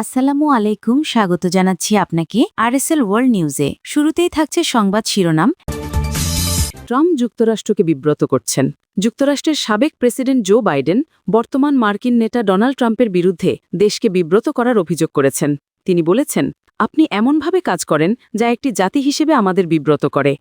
আসসালামু আলাইকুম, স্বাগত জানাচ্ছি আপনাকে আরএসএল ওয়ার্ল্ড নিউজে শুরুতেই থাকছে সংবাদ শিরোনাম। ট্রাম্প যুক্তরাষ্ট্রকে বিব্রত করছেন। যুক্তরাষ্ট্রের সাবেক প্রেসিডেন্ট জো বাইডেন, বর্তমান মার্কিন নেতা ডোনাল্ড ট্রাম্পের বিরুদ্ধে দেশকে বিব্রত করার অভিযোগ করেছেন। তিনি বলেছেন, আপনি এমনভাবে কাজ করেন যা একটি জাতি হিসেবে আমাদের বিব্রত করে।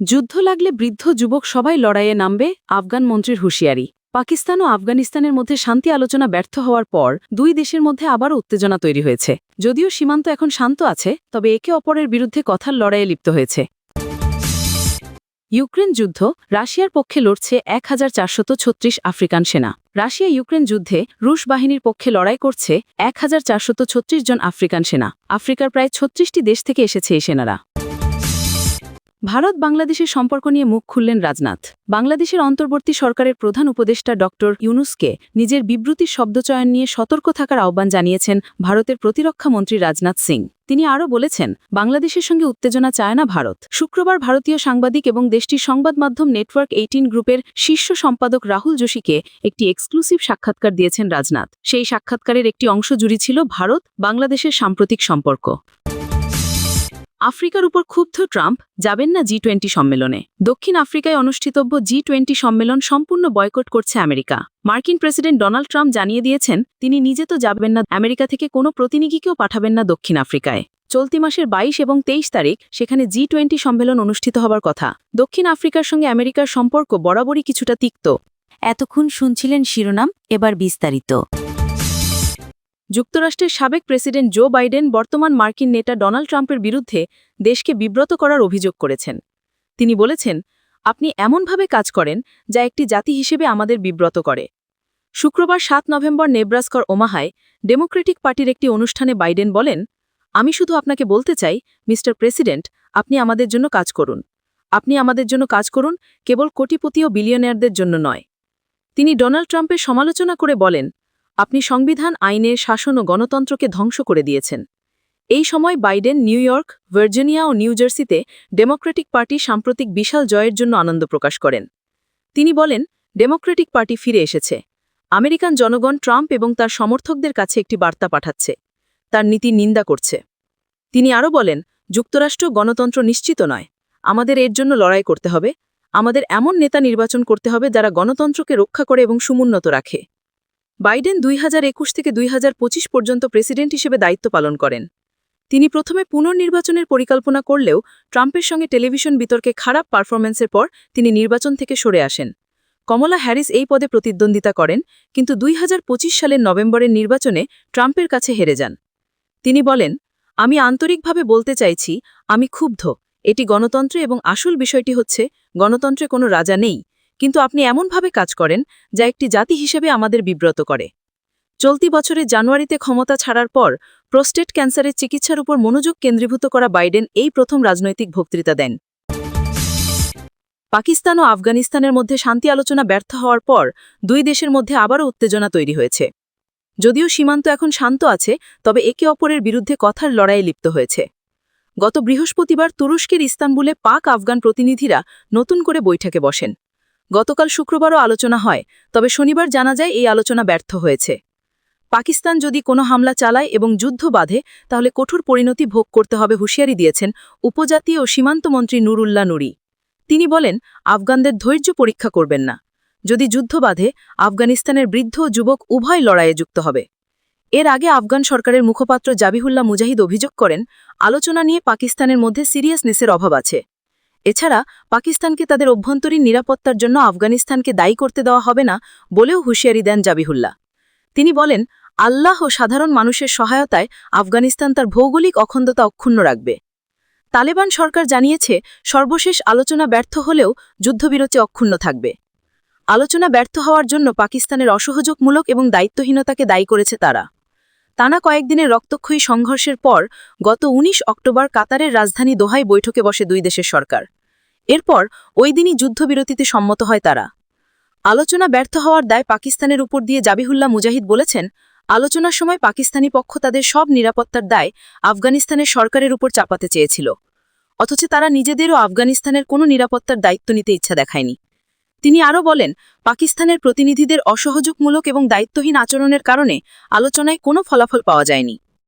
যুদ্ধ লাগলে বৃদ্ধ যুবক সবাই লড়াইয়ে নামবে, আফগান মন্ত্রীর হুঁশিয়ারি। পাকিস্তান ও আফগানিস্তানের মধ্যে শান্তি আলোচনা ব্যর্থ হওয়ার পর দুই দেশের মধ্যে আবারও উত্তেজনা তৈরি হয়েছে। যদিও সীমান্ত এখন শান্ত আছে, তবে একে অপরের বিরুদ্ধে কথার লড়াইয়ে লিপ্ত হয়েছে। ইউক্রেন যুদ্ধ, রাশিয়ার পক্ষে লড়ছে এক আফ্রিকান সেনা। রাশিয়া ইউক্রেন যুদ্ধে রুশ বাহিনীর পক্ষে লড়াই করছে এক জন আফ্রিকান সেনা। আফ্রিকার প্রায় ছত্রিশটি দেশ থেকে এসেছে এই সেনারা। ভারত বাংলাদেশের সম্পর্ক নিয়ে মুখ খুললেন রাজনাথ। বাংলাদেশের অন্তর্বর্তী সরকারের প্রধান উপদেষ্টা ড ইউনুসকে নিজের বিবৃতির শব্দচয়ন নিয়ে সতর্ক থাকার আহ্বান জানিয়েছেন ভারতের প্রতিরক্ষা মন্ত্রী রাজনাথ সিং। তিনি আরও বলেছেন, বাংলাদেশের সঙ্গে উত্তেজনা চায় না ভারত। শুক্রবার ভারতীয় সাংবাদিক এবং দেশটির সংবাদ মাধ্যম নেটওয়ার্ক এইটিন গ্রুপের শীর্ষ সম্পাদক রাহুল যোশীকে একটি এক্সক্লুসিভ সাক্ষাৎকার দিয়েছেন রাজনাথ। সেই সাক্ষাৎকারের একটি অংশ জুড়ি ছিল ভারত বাংলাদেশের সাম্প্রতিক সম্পর্ক। আফ্রিকার উপর ক্ষুব্ধ ট্রাম্প যাবেন না জি টোয়েন্টি সম্মেলনে। দক্ষিণ আফ্রিকায় অনুষ্ঠিতব্য জি টোয়েন্টি সম্মেলন সম্পূর্ণ বয়কট করছে আমেরিকা। মার্কিন প্রেসিডেন্ট ডোনাল্ড ট্রাম্প জানিয়ে দিয়েছেন, তিনি নিজে তো যাবেন না, আমেরিকা থেকে কোনো প্রতিনিধিকেও পাঠাবেন না দক্ষিণ আফ্রিকায়। চলতি মাসের ২২ এবং তেইশ তারিখ সেখানে জি টোয়েন্টি সম্মেলন অনুষ্ঠিত হবার কথা। দক্ষিণ আফ্রিকার সঙ্গে আমেরিকার সম্পর্ক বরাবরই কিছুটা তিক্ত। এতক্ষণ শুনছিলেন শিরোনাম, এবার বিস্তারিত। যুক্তরাষ্ট্রের সাবেক প্রেসিডেন্ট জো বাইডেন বর্তমান মার্কিন নেতা ডোনাল্ড ট্রাম্পের বিরুদ্ধে দেশকে বিব্রত করার অভিযোগ করেছেন। তিনি বলেছেন, আপনি এমনভাবে কাজ করেন যা একটি জাতি হিসেবে আমাদের বিব্রত করে। শুক্রবার সাত নভেম্বর নেব্রাস্কর ওমাহায় ডেমোক্রেটিক পার্টির একটি অনুষ্ঠানে বাইডেন বলেন, আমি শুধু আপনাকে বলতে চাই, মিস্টার প্রেসিডেন্ট, আপনি আমাদের জন্য কাজ করুন। আপনি আমাদের জন্য কাজ করুন কেবল কোটিপতি ও বিলিয়নিয়ারদের জন্য নয়। তিনি ডোনাল্ড ট্রাম্পের সমালোচনা করে বলেন আপনি সংবিধান আইনের শাসন ও গণতন্ত্রকে ধ্বংস করে দিয়েছেন। এই সময় বাইডেন, নিউ ইয়র্ক, ভার্জিনিয়া ও নিউ জার্সিতে ডেমোক্রেটিক পার্টি সাম্প্রতিক বিশাল জয়ের জন্য আনন্দ প্রকাশ করেন। তিনি বলেন, ডেমোক্রেটিক পার্টি ফিরে এসেছে। আমেরিকান জনগণ ট্রাম্প এবং তার সমর্থকদের কাছে একটি বার্তা পাঠাচ্ছে। তার নীতি নিন্দা করছে। তিনি আরও বলেন, যুক্তরাষ্ট্র গণতন্ত্র নিশ্চিত নয়। আমাদের এর জন্য লড়াই করতে হবে। আমাদের এমন নেতা নির্বাচন করতে হবে যারা গণতন্ত্রকে রক্ষা করে এবং সমুন্নত রাখে। বাইডেন দুই হাজার একুশ থেকে দুই হাজার পঁচিশ পর্যন্ত প্রেসিডেন্ট হিসেবে দায়িত্ব পালন করেন। তিনি প্রথমে পুনর্নির্বাচনের পরিকল্পনা করলেও ট্রাম্পের সঙ্গে টেলিভিশন বিতর্কে খারাপ পারফরম্যান্সের পর তিনি নির্বাচন থেকে সরে আসেন। কমলা হ্যারিস এই পদে প্রতিদ্বন্দ্বিতা করেন, কিন্তু দুই হাজার পঁচিশ সালের নভেম্বরের নির্বাচনে ট্রাম্পের কাছে হেরে যান। তিনি বলেন, আমি আন্তরিকভাবে বলতে চাইছি, আমি ক্ষুব্ধ। এটি গণতন্ত্র এবং আসল বিষয়টি হচ্ছে, গণতন্ত্রে কোনো রাজা নেই। কিন্তু আপনি এমনভাবে কাজ করেন যা একটি জাতি হিসেবে আমাদের বিব্রত করে। চলতি বছরের জানুয়ারিতে ক্ষমতা ছাড়ার পর প্রোস্টেট ক্যান্সারের চিকিৎসার উপর মনোযোগ কেন্দ্রীভূত করা বাইডেন এই প্রথম রাজনৈতিক বক্তৃতা দেন। পাকিস্তান ও আফগানিস্তানের মধ্যে শান্তি আলোচনা ব্যর্থ হওয়ার পর দুই দেশের মধ্যে আবারও উত্তেজনা তৈরি হয়েছে। যদিও সীমান্ত এখন শান্ত আছে, তবে একে অপরের বিরুদ্ধে কথার লড়াইয়ে লিপ্ত হয়েছে। গত বৃহস্পতিবার তুরস্কের ইস্তাম্বুলে পাক আফগান প্রতিনিধিরা নতুন করে বৈঠকে বসেন। গতকাল শুক্রবারও আলোচনা হয়, তবে শনিবার জানা যায় এই আলোচনা ব্যর্থ হয়েছে। পাকিস্তান যদি কোনো হামলা চালায় এবং যুদ্ধ বাঁধে, তাহলে কঠোর পরিণতি ভোগ করতে হবে হুঁশিয়ারি দিয়েছেন উপজাতি ও সীমান্তমন্ত্রী নুরুল্লাহ নুরি। তিনি বলেন, আফগানদের ধৈর্য পরীক্ষা করবেন না। যদি যুদ্ধ বাঁধে, আফগানিস্তানের বৃদ্ধ যুবক উভয় লড়াইয়ে যুক্ত হবে। এর আগে আফগান সরকারের মুখপাত্র জাবিহুল্লাহ মুজাহিদ অভিযোগ করেন, আলোচনা নিয়ে পাকিস্তানের মধ্যে সিরিয়াসনেসের অভাব আছে। এছাড়া পাকিস্তানকে তাদের অভ্যন্তরীণ নিরাপত্তার জন্য আফগানিস্তানকে দায়ী করতে দেওয়া হবে না বলেও হুঁশিয়ারি দেন জাবিহুল্লাহ। তিনি বলেন, আল্লাহ ও সাধারণ মানুষের সহায়তায় আফগানিস্তান তার ভৌগোলিক অখণ্ডতা অক্ষুণ্ণ রাখবে। তালেবান সরকার জানিয়েছে, সর্বশেষ আলোচনা ব্যর্থ হলেও যুদ্ধবিরতি অক্ষুণ্ণ থাকবে। আলোচনা ব্যর্থ হওয়ার জন্য পাকিস্তানের অসহযোগমূলক এবং দায়িত্বহীনতাকে দায়ী করেছে তারা। টানা কয়েকদিনের রক্তক্ষয়ী সংঘর্ষের পর গত ১৯ অক্টোবর কাতারের রাজধানী দোহায় বৈঠকে বসে দুই দেশের সরকার। এরপর ওই দিনই যুদ্ধবিরতিতে সম্মত হয় তারা। আলোচনা ব্যর্থ হওয়ার দায় পাকিস্তানের উপর দিয়ে জাবিহুল্লাহ মুজাহিদ বলেছেন, আলোচনার সময় পাকিস্তানি পক্ষ তাদের সব নিরাপত্তার দায় আফগানিস্তানের সরকারের উপর চাপাতে চেয়েছিল। অথচ তারা নিজেদেরও আফগানিস্তানের কোনো নিরাপত্তার দায়িত্ব নিতে ইচ্ছা দেখায়নি। তিনি আরও বলেন, পাকিস্তানের প্রতিনিধিদের অসহযোগমূলক এবং দায়িত্বহীন আচরণের কারণে আলোচনায় কোনো ফলাফল পাওয়া যায়নি।